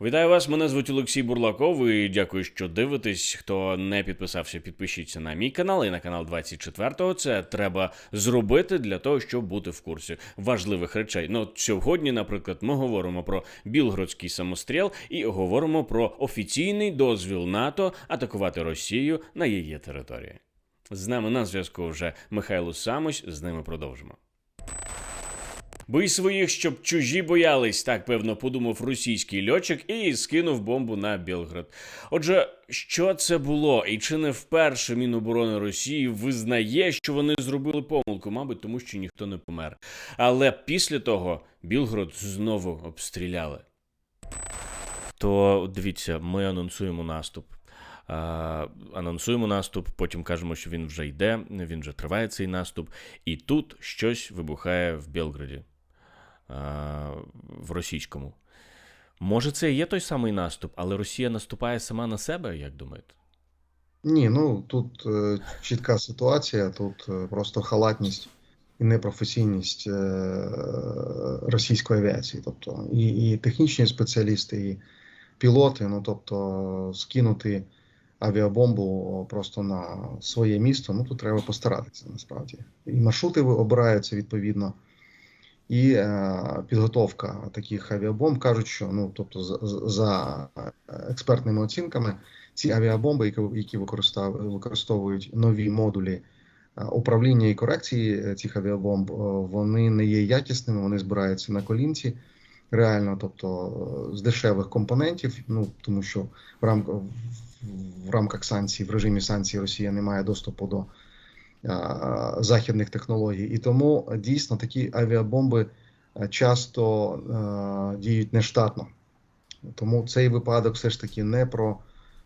Вітаю вас! Мене звуть Олексій Бурлаков. І дякую, що дивитесь. Хто не підписався, підпишіться на мій канал і на канал 24-го. Це треба зробити для того, щоб бути в курсі важливих речей. Ну сьогодні, наприклад, ми говоримо про Білгородський самостріл і говоримо про офіційний дозвіл НАТО атакувати Росію на її території. З нами на зв'язку вже Михайло Самось. З ними продовжимо. Бий своїх, щоб чужі боялись, так певно подумав російський льотчик і скинув бомбу на Білград. Отже, що це було, і чи не вперше Міноборони Росії визнає, що вони зробили помилку, мабуть, тому що ніхто не помер. Але після того Білгород знову обстріляли. То дивіться, ми анонсуємо наступ. А, анонсуємо наступ, потім кажемо, що він вже йде, він вже триває цей наступ, і тут щось вибухає в Білграді, в російському. Може, це і є той самий наступ, але Росія наступає сама на себе, як думаєте? Ні, ну тут е, чітка ситуація, тут е, просто халатність і непрофесійність е, російської авіації. Тобто і, і технічні спеціалісти, і пілоти, ну тобто скинути авіабомбу просто на своє місто, ну тут треба постаратися насправді. І маршрути обираються відповідно. І е, підготовка таких авіабомб кажуть, що ну тобто за, за експертними оцінками, ці авіабомби, які, які використовують нові модулі е, управління і корекції е, цих авіабомб, е, вони не є якісними, вони збираються на колінці. Реально, тобто е, з дешевих компонентів, ну тому що в рамках в рамках санкцій, в режимі санкцій Росія не має доступу до західних технологій, і тому дійсно такі авіабомби е, часто е, діють нештатно. Тому цей випадок все ж таки не про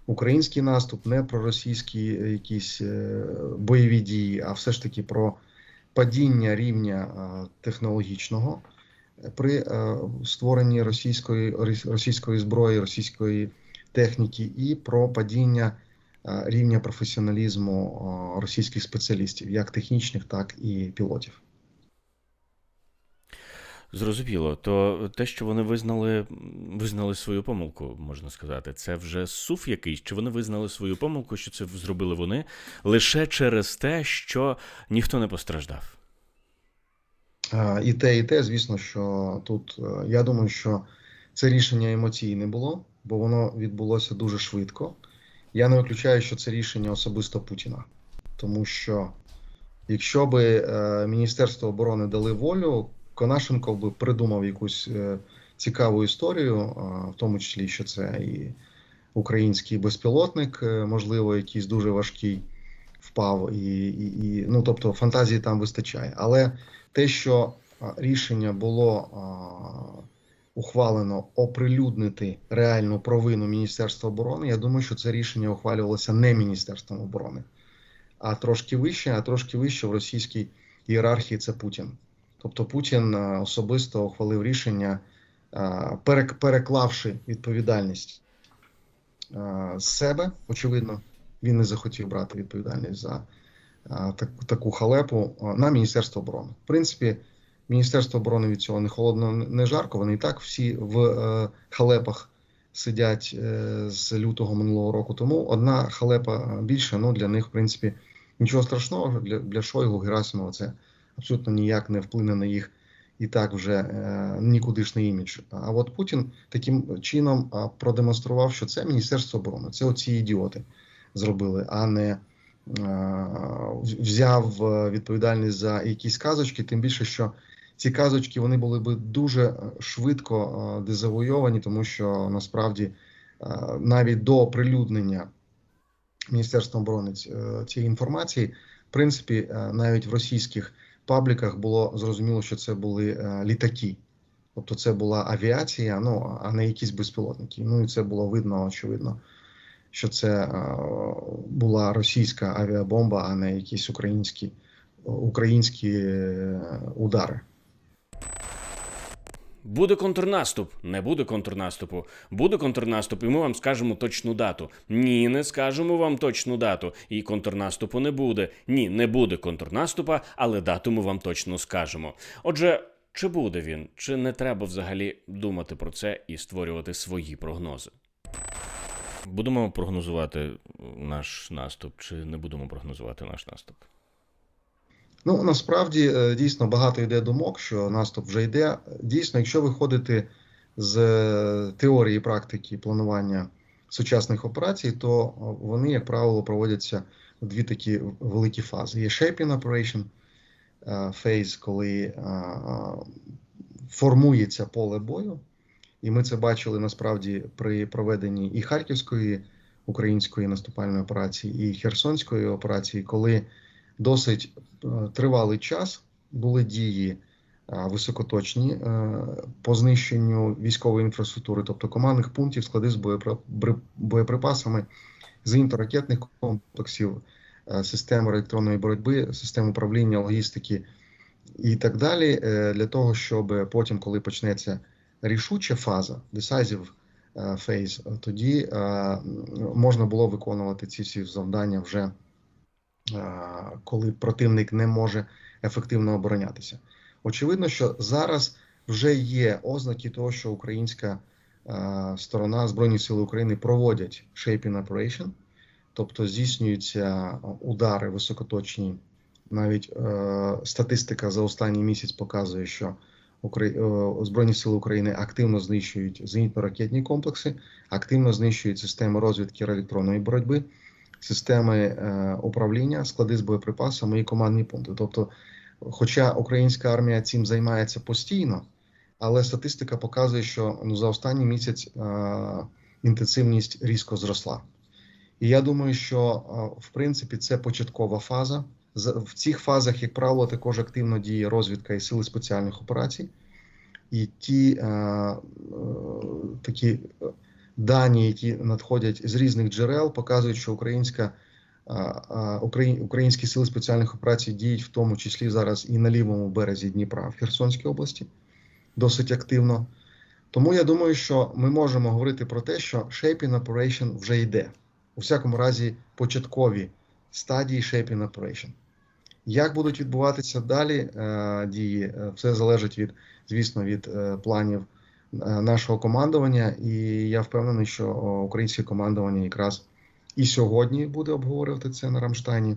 український наступ, не про російські якісь е, бойові дії, а все ж таки про падіння рівня технологічного при створенні російської, російської зброї, російської техніки і про падіння рівня професіоналізму е, російських спеціалістів, як технічних, так і пілотів. Зрозуміло, то те, що вони визнали, визнали свою помилку, можна сказати, це вже суф якийсь, чи вони визнали свою помилку, що це зробили вони лише через те, що ніхто не постраждав. Е, І те, і те, звісно, що тут е, я думаю, що це рішення емоційне було, бо воно відбулося дуже швидко. Я не виключаю, що це рішення особисто Путіна, тому що якщо би е, Міністерство оборони дали волю, Конашенко би придумав якусь е, цікаву історію, е, в тому числі, що це і український безпілотник, е, можливо, якийсь дуже важкий впав, і, і, і ну тобто фантазії там вистачає. Але те, що рішення було а, ухвалено оприлюднити реальну провину Міністерства оборони, я думаю, що це рішення ухвалювалося не Міністерством оборони, а трошки вище, а трошки вище в російській ієрархії це Путін. Тобто Путін особисто ухвалив рішення, переклавши відповідальність з себе, очевидно, він не захотів брати відповідальність за таку халепу на Міністерство оборони. В принципі, Міністерство оборони від цього не холодно, не жарко. Вони і так всі в е, халепах сидять е, з лютого минулого року. Тому одна халепа більше, ну для них, в принципі, нічого страшного. Для, для Шойгу, Герасимова це абсолютно ніяк не вплине на їх і так вже е, нікудишний імідж. А от Путін таким чином продемонстрував, що це Міністерство оборони, це оці ідіоти зробили, а не взяв відповідальність за якісь казочки, тим більше, що ці казочки вони були би дуже е, швидко е, дезавойовані, тому що насправді е, навіть до оприлюднення Міністерства оборони цієї інформації, в принципі, навіть в російських пабліках було зрозуміло, що це були літаки. Тобто це була авіація, ну а не якісь безпілотники. Ну і це було видно, очевидно, що це була російська авіабомба, а не якісь українські, українські удари. Буде контрнаступ, не буде контрнаступу. Буде контрнаступ, і ми вам скажемо точну дату. Ні, не скажемо вам точну дату. І контрнаступу не буде. Ні, не буде контрнаступа, але дату ми вам точно скажемо. Отже. Чи буде він, чи не треба взагалі думати про це і створювати свої прогнози? Будемо прогнозувати наш наступ, чи не будемо прогнозувати наш наступ? Ну насправді е, дійсно багато йде думок, що наступ вже йде. Дійсно, якщо виходити з е, теорії практики планування сучасних операцій, то е, вони, як правило, проводяться в дві такі великі фази. Є shaping operation фейз, коли формується поле бою, і ми це бачили насправді при проведенні і Харківської української наступальної операції, і Херсонської операції, коли досить тривалий час були дії е, високоточні е, по знищенню військової інфраструктури, тобто командних пунктів, склади з боєприпасами, зенітно-ракетних комплексів, е, систем електронної боротьби, систем управління, логістики і так далі, е, для того, щоб потім, коли почнеться рішуча фаза, decisive е, phase, тоді е, можна було виконувати ці всі завдання вже е, коли противник не може ефективно оборонятися. Очевидно, що зараз вже є ознаки того, що українська е, сторона Збройні Сили України проводять shaping operation, тобто здійснюються удари високоточні. Навіть е, статистика за останній місяць показує, що Укра- е, Збройні Сили України активно знищують зенітно-ракетні комплекси, активно знищують системи розвідки електронної боротьби, системи е, управління, склади з боєприпасами і командні пункти. Тобто, хоча українська армія цим займається постійно, але статистика показує, що ну, за останній місяць е, інтенсивність різко зросла. І я думаю, що е, в принципі це початкова фаза. В цих фазах, як правило, також активно діє розвідка і сили спеціальних операцій. І ті е, е, такі дані, які надходять з різних джерел, показують, що українська, Украї- українські сили спеціальних операцій діють в тому числі зараз і на лівому березі Дніпра в Херсонській області досить активно. Тому я думаю, що ми можемо говорити про те, що Shaping Operation вже йде. У всякому разі, початкові стадії Shaping Operation. Як будуть відбуватися далі е, дії, е, все залежить від, звісно, від е, планів нашого командування. І я впевнений, що українське командування якраз і сьогодні буде обговорювати це на Рамштайні.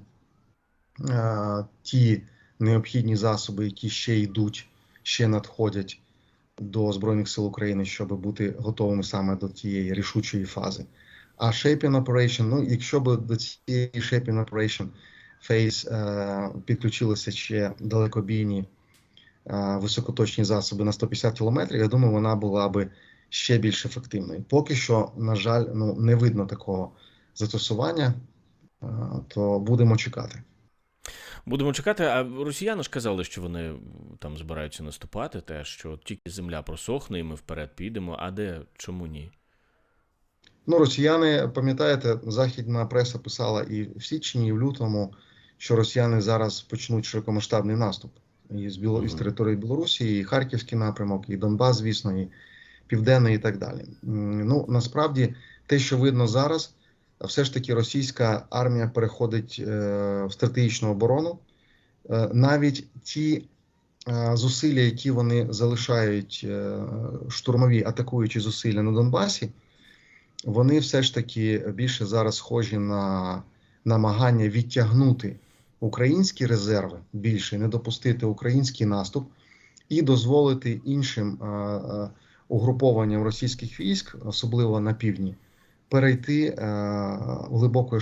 Е, ті необхідні засоби, які ще йдуть, ще надходять до Збройних сил України, щоб бути готовими саме до тієї рішучої фази. А Shaping Operation, ну, якщо б до цієї Shaping Operation Phase е, підключилися ще далекобійні е, високоточні засоби на 150 кілометрів, я думаю, вона була би ще більш ефективною. Поки що, на жаль, ну, не видно такого застосування, то будемо чекати. Будемо чекати. А росіяни ж казали, що вони там збираються наступати, те, що тільки земля просохне, і ми вперед підемо. А де чому ні? Ну, росіяни, пам'ятаєте, західна преса писала і в січні, і в лютому, що росіяни зараз почнуть широкомасштабний наступ із, Біло... із Мгм. території Білорусі, і Харківський напрямок, і Донбас, звісно, і Південний, і так далі. Ну, насправді, те, що видно зараз, все ж таки російська армія переходить е, в стратегічну оборону. Е, навіть ті е, зусилля, які вони залишають, е, штурмові атакуючі зусилля на Донбасі, вони все ж таки більше зараз схожі на намагання відтягнути українські резерви більше, не допустити український наступ і дозволити іншим е, е, угрупованням російських військ, особливо на півдні, перейти е, в глибоко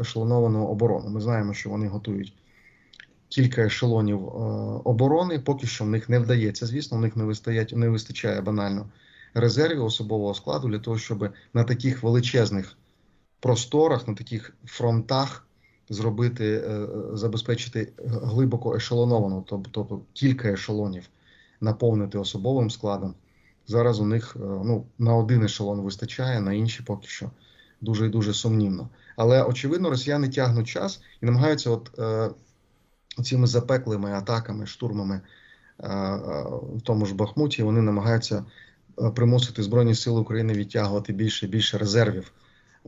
ешелоновану, оборону. Ми знаємо, що вони готують кілька ешелонів е, оборони. Поки що в них не вдається. Звісно, в них не вистачає, не вистачає банально резервів особового складу для того, щоб на таких величезних просторах, на таких фронтах зробити, е, забезпечити глибоко ешелоновану, тобто, кілька ешелонів наповнити особовим складом. Зараз у них е, ну, на один ешелон вистачає, на інші поки що дуже і дуже сумнівно. Але очевидно, росіяни тягнуть час і намагаються от е, цими запеклими атаками, штурмами е, е, в тому ж Бахмуті, вони намагаються е, примусити Збройні Сили України відтягувати більше і більше резервів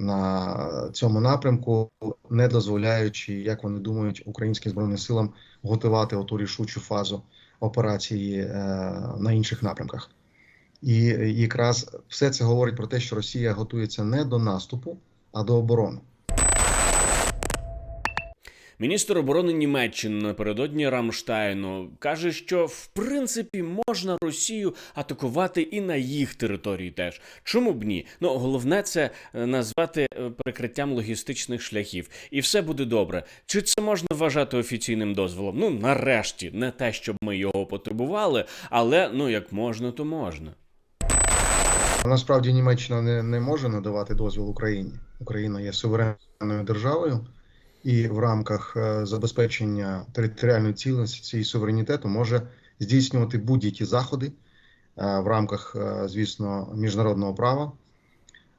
на цьому напрямку, не дозволяючи, як вони думають, українським збройним силам готувати оту рішучу фазу операції е, на інших напрямках. І якраз все це говорить про те, що Росія готується не до наступу, а до оборони. Міністр оборони Німеччини напередодні Рамштайну каже, що в принципі можна Росію атакувати і на їх території теж. Чому б ні? Ну головне це е, назвати е, прикриттям логістичних шляхів, і все буде добре. Чи це можна вважати офіційним дозволом? Ну нарешті, не те, щоб ми його потребували, але ну як можна, то можна. Насправді Німеччина не, не може надавати дозвіл Україні. Україна є суверенною державою, і в рамках е, забезпечення територіальної цілісності і суверенітету може здійснювати будь-які заходи е, в рамках, е, звісно, міжнародного права.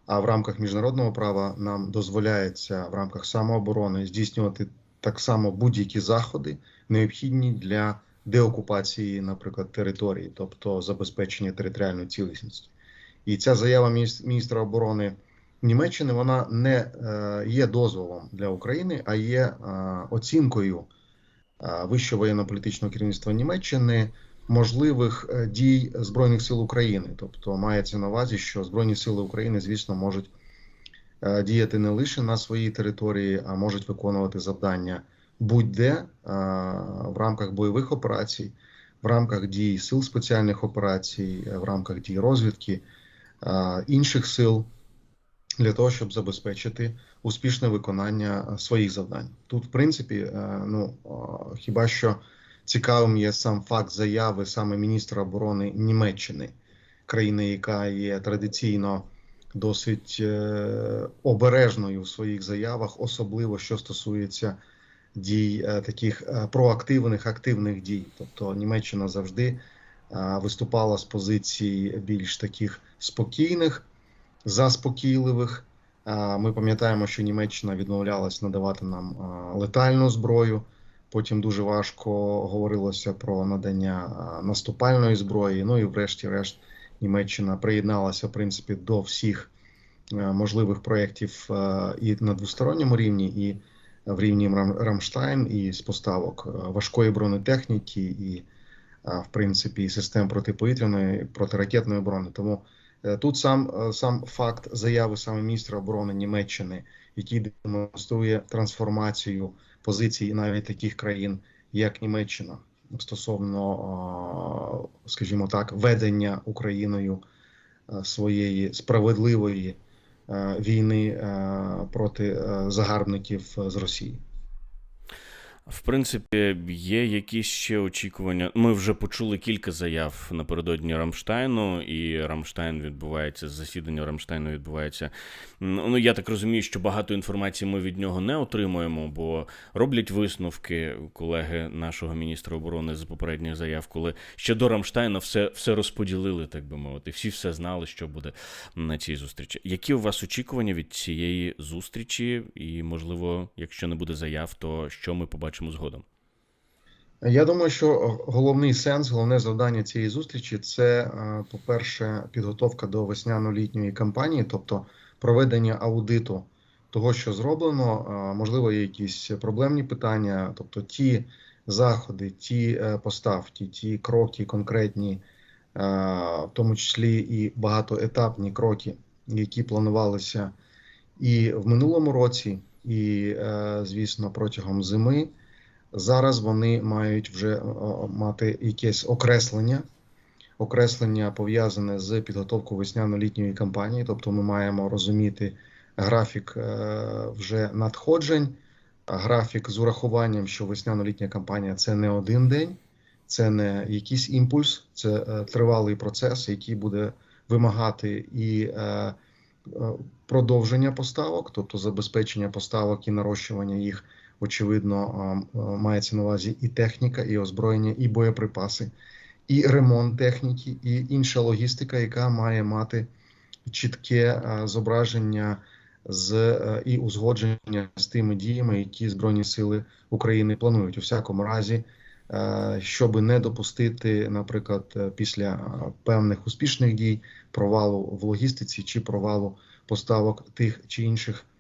А в рамках міжнародного права нам дозволяється в рамках самооборони здійснювати так само будь-які заходи, необхідні для деокупації, наприклад, території, тобто забезпечення територіальної цілісності. І ця заява міністр- міністра оборони Німеччини вона не е, є дозволом для України, а є е, оцінкою е, вищого воєнно-політичного керівництва Німеччини можливих дій Збройних сил України. Тобто мається на увазі, що Збройні сили України, звісно, можуть діяти не лише на своїй території, а можуть виконувати завдання будь-де в рамках бойових операцій, в рамках дій сил спеціальних операцій, в рамках дій розвідки інших сил для того, щоб забезпечити успішне виконання е, своїх завдань. Тут, в принципі, е, ну е, хіба що цікавим є сам факт заяви саме міністра оборони Німеччини, країни, яка є традиційно досить обережною в своїх заявах, особливо що стосується дій таких проактивних активних дій. Тобто Німеччина завжди виступала з позицій більш таких спокійних, заспокійливих. Ми пам'ятаємо, що Німеччина відмовлялась надавати нам летальну зброю. Потім дуже важко говорилося про надання наступальної зброї. Ну і врешті-решт Німеччина приєдналася в принципі до всіх можливих проєктів і на двосторонньому рівні, і в рівні Рамштайн, і з поставок важкої бронетехніки, і в принципі систем протиповітряної протиракетної оборони. Тому тут сам, е, сам факт заяви саме міністра оборони Німеччини, який демонструє трансформацію позицій навіть таких країн, як Німеччина, стосовно, е, скажімо так, ведення Україною е, своєї справедливої е, війни е, проти е, загарбників з Росії. В принципі, є якісь ще очікування. Ми вже почули кілька заяв напередодні Рамштайну, і Рамштайн відбувається, засідання Рамштайну відбувається. Ну, я так розумію, що багато інформації ми від нього не отримуємо, бо роблять висновки колеги нашого міністра оборони з попередніх заяв, коли ще до Рамштайна все, все розподілили, так би мовити. Всі все знали, що буде на цій зустрічі. Які у вас очікування від цієї зустрічі? І, можливо, якщо не буде заяв, то що ми побачимо згодом? Я думаю, що головний сенс, головне завдання цієї зустрічі це, е, по-перше, підготовка до весняно-літньої кампанії, тобто проведення аудиту того, що зроблено. Е, Можливо, є якісь проблемні питання, тобто ті заходи, ті е, поставки, ті кроки конкретні, в тому числі і багатоетапні кроки, які планувалися і в минулому році, і, звісно, протягом зими. Зараз вони мають вже мати якесь окреслення, окреслення пов'язане з підготовкою весняно-літньої кампанії. Тобто ми маємо розуміти графік е, вже надходжень, графік з урахуванням, що весняно-літня кампанія це не один день, це не якийсь імпульс, це е, тривалий процес, який буде вимагати і е, е, продовження поставок, тобто забезпечення поставок і нарощування їх очевидно, мається на увазі і техніка, і озброєння, і боєприпаси, і ремонт техніки, і інша логістика, яка має мати чітке зображення з і узгодження з тими діями, які Збройні Сили України планують. У всякому разі, щоб не допустити, наприклад, після певних успішних дій провалу в логістиці чи провалу поставок тих чи інших е,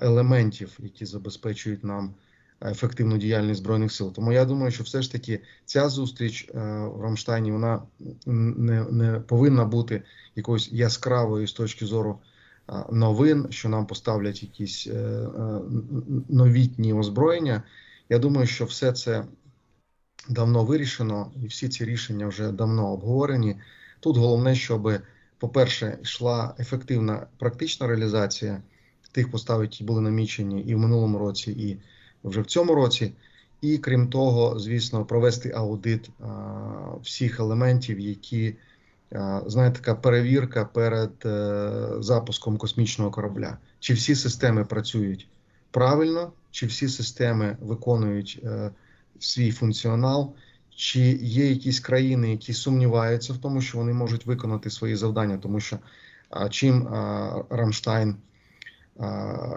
елементів, які забезпечують нам ефективну діяльність збройних сил. Тому я думаю, що все ж таки ця зустріч е, в Рамштайні вона не, не повинна бути якоюсь яскравою з точки зору е, новин, що нам поставлять якісь е, е, новітні озброєння. Я думаю, що все це давно вирішено, і всі ці рішення вже давно обговорені. Тут головне, щоб, по-перше, йшла ефективна практична реалізація тих постав, які були намічені і в минулому році, і вже в цьому році. І крім того, звісно, провести аудит а, всіх елементів, які а, знаєте, така перевірка перед е, запуском космічного корабля. Чи всі системи працюють правильно, чи всі системи виконують е, свій функціонал, чи є якісь країни, які сумніваються в тому, що вони можуть виконати свої завдання, тому що а, чим а, Рамштайн а,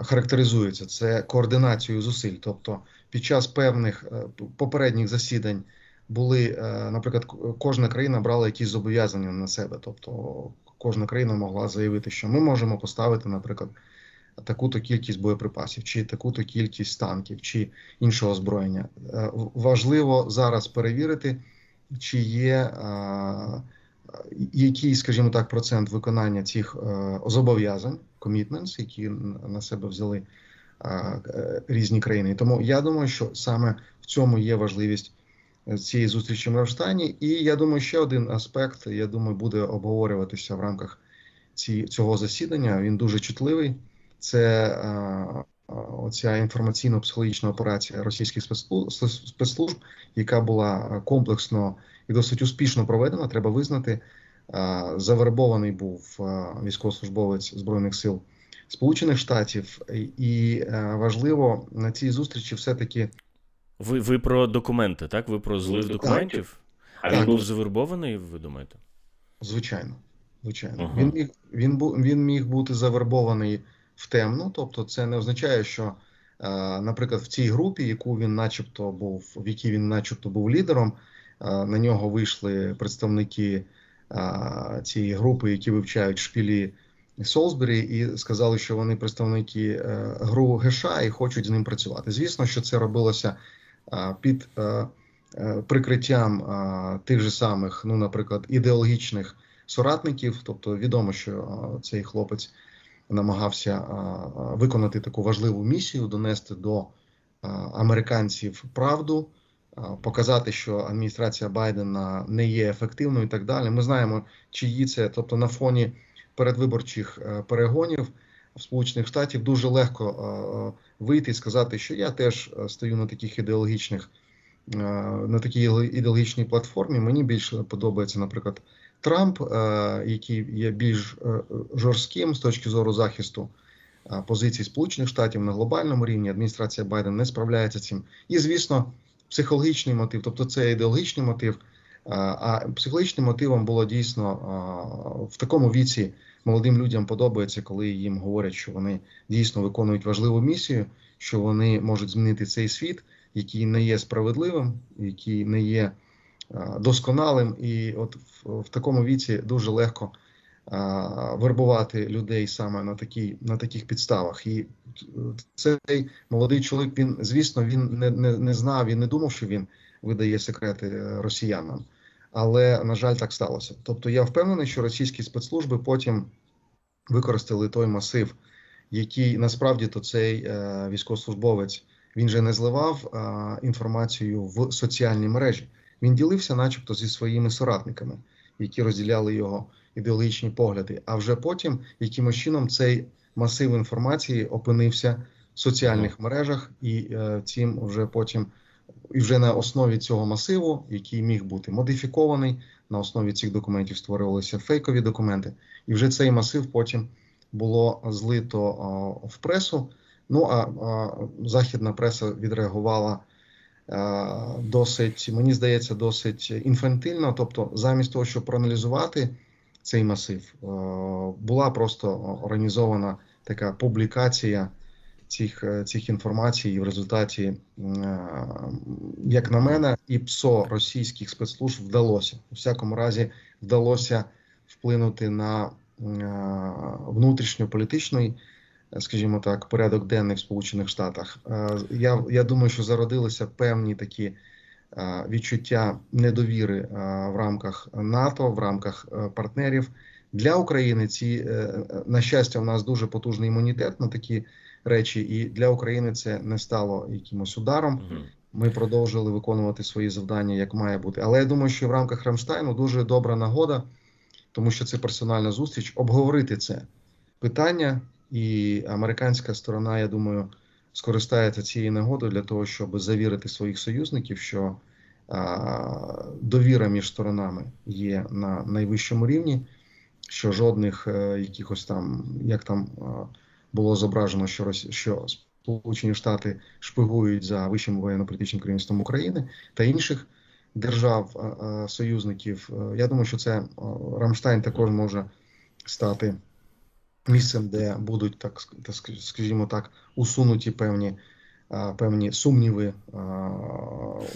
характеризується, це координацією зусиль. Тобто під час певних е, попередніх засідань були, е, наприклад, кожна країна брала якісь зобов'язання на себе. Тобто кожна країна могла заявити, що ми можемо поставити, наприклад, таку-то кількість боєприпасів, чи таку-то кількість танків, чи іншого озброєння. Е, Важливо зараз перевірити, чи є який, скажімо так, процент виконання цих е, зобов'язань, commitments, які на себе взяли е, різні країни. Тому я думаю, що саме в цьому є важливість е, цієї зустрічі в Рамштайні. І я думаю, ще один аспект, я думаю, буде обговорюватися в рамках ці, цього засідання. Він дуже чутливий. Це е, е, оця інформаційно-психологічна операція російських спецслу- спецслужб, яка була е, комплексно і досить успішно проведена. Треба визнати. Е, Завербований був е, військовослужбовець збройних сил Сполучених Штатів, і е, важливо на цій зустрічі все-таки Ви, ви про документи, так? Ви про злив документів? А він був завербований, ви думаєте? Звичайно, звичайно. Ага. Він міг він він міг бути завербований в темну, тобто це не означає, що, наприклад, в цій групі, яку він, начебто, був, в якій він, начебто, був лідером, на нього вийшли представники е, цієї групи, які вивчають шпілі Солсбері, і сказали, що вони представники е, ГРУ ГШ і хочуть з ним працювати. Звісно, що це робилося е, під е, е, прикриттям е, тих же самих, ну, наприклад, ідеологічних соратників. Тобто відомо, що е, цей хлопець намагався е, е, виконати таку важливу місію, донести до е, американців правду, е, показати, що адміністрація Байдена не є ефективною і так далі. Ми знаємо, чиї це, тобто на фоні передвиборчих е, перегонів в Сполучених Штатів дуже легко е, е, вийти і сказати, що я теж стою на таких ідеологічних на такій ідеолог- ідеологічній платформі. Мені більше подобається, наприклад, Трамп, який є більш жорстким з точки зору захисту позицій Сполучених Штатів на глобальному рівні. Адміністрація Байдена не справляється цим. І, звісно, психологічний мотив, тобто це ідеологічний мотив. А психологічним мотивом було дійсно в такому віці молодим людям подобається, коли їм говорять, що вони дійсно виконують важливу місію, що вони можуть змінити цей світ, який не є справедливим, який не є досконалим. І от в, такому віці дуже легко вербувати людей саме на такій на таких підставах. І цей молодий чоловік, він звісно, він не, не, не знав, він не думав, що він видає секрети е, росіянам. Але на жаль, так сталося. Тобто я впевнений, що російські спецслужби потім використали той масив, який насправді то цей е, військовослужбовець він же не зливав е, інформацію в соціальні мережі. Він ділився, начебто, зі своїми соратниками, які розділяли його ідеологічні погляди. А вже потім, якимось чином, цей масив інформації опинився в соціальних мережах, і е, цим вже потім, і вже на основі цього масиву, який міг бути модифікований, на основі цих документів створювалися фейкові документи, і вже цей масив потім було злито о, в пресу. Ну а, а західна преса відреагувала е, досить, мені здається, досить інфантильно. Тобто, замість того, щоб проаналізувати цей масив, е, була просто організована така публікація цих, е, цих інформацій, і в результаті, е, як на мене, і ПСО російських спецслужб вдалося. У всякому разі, вдалося вплинути на внутрішньополітичний, скажімо так, порядок денний в Сполучених Штатах. Я, я думаю, що зародилися певні такі відчуття недовіри е, в рамках НАТО, в рамках е, партнерів. Для України ці, е, е, на щастя, у нас дуже потужний імунітет на такі речі, і для України це не стало якимось ударом. Ми продовжили виконувати свої завдання, як має бути. Але я думаю, що в рамках Рамштайну дуже добра нагода, тому що це персональна зустріч, обговорити це питання, і американська сторона, я думаю, скористається цією нагодою для того, щоб завірити своїх союзників, що довіра між сторонами є на найвищому рівні, що жодних е, якихось там, як там було зображено, що що Сполучені Штати шпигують за вищим воєнно-політичним керівництвом України та інших держав союзників. Е, Я думаю, що це Рамштайн також може стати місцем, де будуть так ск- скажімо так, усунуті певні. Певні сумніви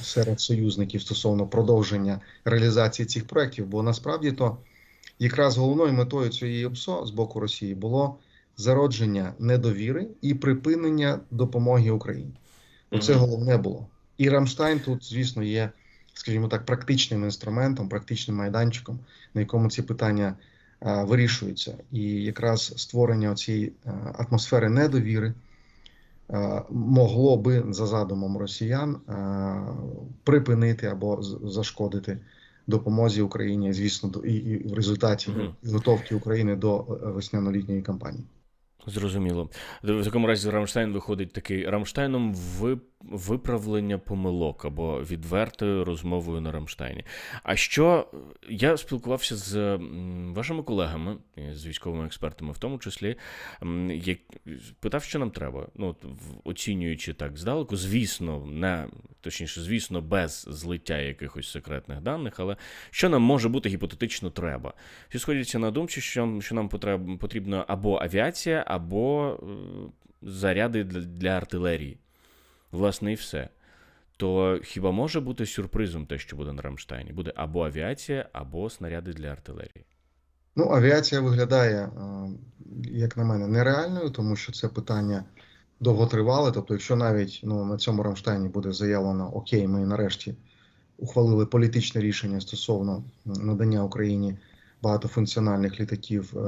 серед союзників стосовно продовження реалізації цих проєктів, бо насправді то якраз головною метою цієї ОПСО з боку Росії було зародження недовіри і припинення допомоги Україні. Це головне було. І Рамштайн тут, звісно, є, скажімо так, практичним інструментом, практичним майданчиком, на якому ці питання вирішуються. І якраз створення цієї атмосфери недовіри могло би за задумом росіян припинити або зашкодити допомозі Україні, звісно, і, в результаті Мгм. підготовки України до е, весняно-літньої кампанії. Зрозуміло. В такому разі Рамштайн виходить такий Рамштайном ви- виправлення помилок або відвертою розмовою на Рамштайні. А що я спілкувався з вашими колегами, з військовими експертами, в тому числі, як питав, що нам треба. Ну, от, оцінюючи так здалеку, звісно, не точніше, звісно, без злиття якихось секретних даних, але що нам може бути гіпотетично треба? Всі сходяться на думці, що, що нам потреб, потрібна або авіація, або е, заряди для, для артилерії. Власне, і все. То хіба може бути сюрпризом те, що буде на Рамштайні? Буде або авіація, або снаряди для артилерії. Ну, авіація виглядає, е, як на мене, нереальною, тому що це питання довготривале. Тобто, якщо навіть ну, на цьому Рамштайні буде заявлено Окей, ми нарешті ухвалили політичне рішення стосовно надання Україні багатофункціональних літаків е,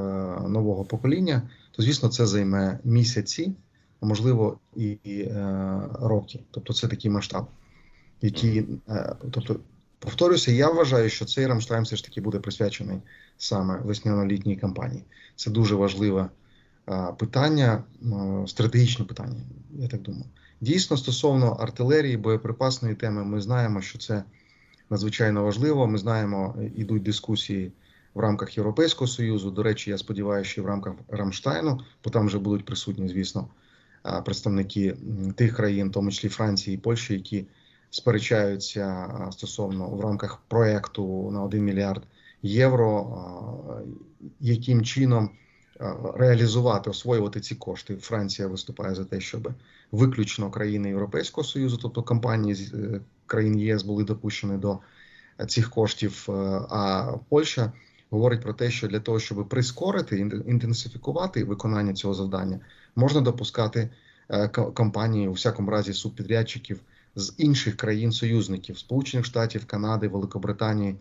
нового покоління, то звісно це займе місяці, а можливо і, і е, роки. Тобто, це такий масштаб, який, е, тобто, повторюся, я вважаю, що цей Рамштайн все ж таки буде присвячений саме весняно-літній кампанії. Це дуже важливе а, питання, а, стратегічне питання, я так думаю. Дійсно, стосовно артилерії, боєприпасної теми, ми знаємо, що це надзвичайно важливо. Ми знаємо, ідуть дискусії в рамках Європейського Союзу. До речі, я сподіваюся, що і в рамках Рамштайну, бо там вже будуть присутні, звісно, представники тих країн, в тому числі Франції і Польщі, які сперечаються стосовно в рамках проекту на 1 мільярд євро, яким чином реалізувати, освоювати ці кошти. Франція виступає за те, щоб виключно країни Європейського Союзу, тобто компанії з е, країн ЄС були допущені до цих коштів. е, А Польща говорить про те, що для того, щоб прискорити інтенсифікувати виконання цього завдання, можна допускати е, компанії у всякому разі субпідрядчиків з інших країн-союзників Сполучених Штатів, Канади, Великобританії,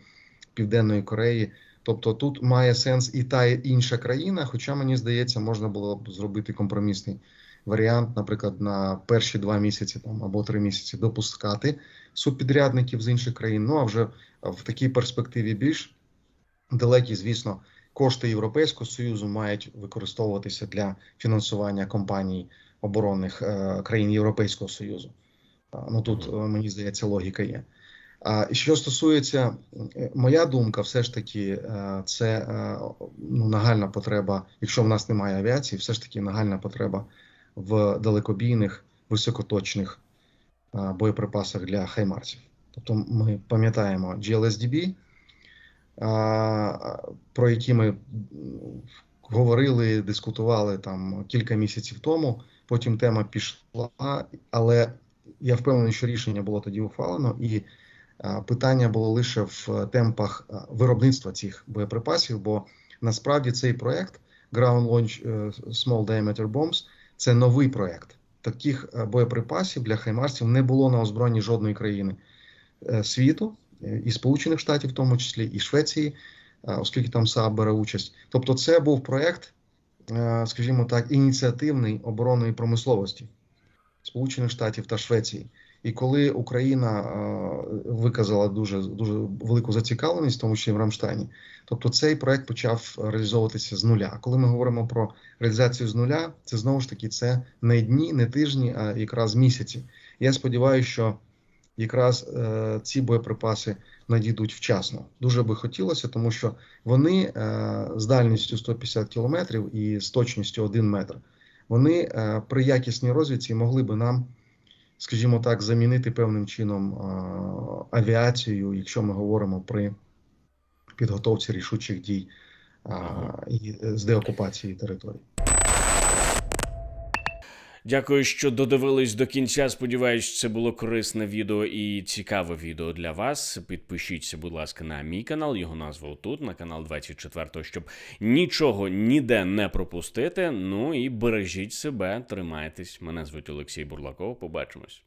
Південної Кореї. Тобто тут має сенс і та і інша країна, хоча мені здається, можна було б зробити компромісний варіант, наприклад, на перші два місяці там або три місяці допускати субпідрядників з інших країн. Ну а вже в такій перспективі більш далекі, звісно, кошти Європейського союзу мають використовуватися для фінансування компаній оборонних е, країн Європейського союзу. Ну тут е, мені здається, логіка є. А що стосується е, моя думка, все ж таки, це ну, нагальна потреба, якщо в нас немає авіації, все ж таки нагальна потреба в далекобійних високоточних боєприпасах для хаймарсів. Тобто ми пам'ятаємо GLSDB, про які ми говорили, дискутували там кілька місяців тому. Потім тема пішла, але я впевнений, що рішення було тоді ухвалено, і питання було лише в темпах виробництва цих боєприпасів, бо Насправді цей проект Ground Launch е, Small Diameter Bombs це новий проект. Таких е, боєприпасів для хаймарсів не було на озброєнні жодної країни е, світу, і Сполучених Штатів, в тому числі, і Швеції, е, оскільки там СААБ бере участь. Тобто, це був проект, е, скажімо так, ініціативний оборонної промисловості Сполучених Штатів та Швеції. І коли Україна е, виказала дуже дуже велику зацікавленість, в тому числі в Рамштайні, тобто цей проект почав реалізовуватися з нуля. Коли ми говоримо про реалізацію з нуля, це знову ж таки це не дні, не тижні, а якраз місяці. Я сподіваюся, що якраз е, ці боєприпаси надійдуть вчасно. Дуже би хотілося, тому що вони е, з дальністю 150 кілометрів і з точністю 1 метр. Вони е, при якісній розвідці могли би нам, скажімо так, замінити певним чином е, авіацію, якщо ми говоримо при підготовці рішучих дій е, е, з деокупації території. Дякую, що додивились до кінця. Сподіваюсь, це було корисне відео і цікаве відео для вас. Підпишіться, будь ласка, на мій канал. Його назву тут, на канал 24, щоб нічого ніде не пропустити. Ну і бережіть себе, тримайтесь. Мене звуть Олексій Бурлаков. Побачимось.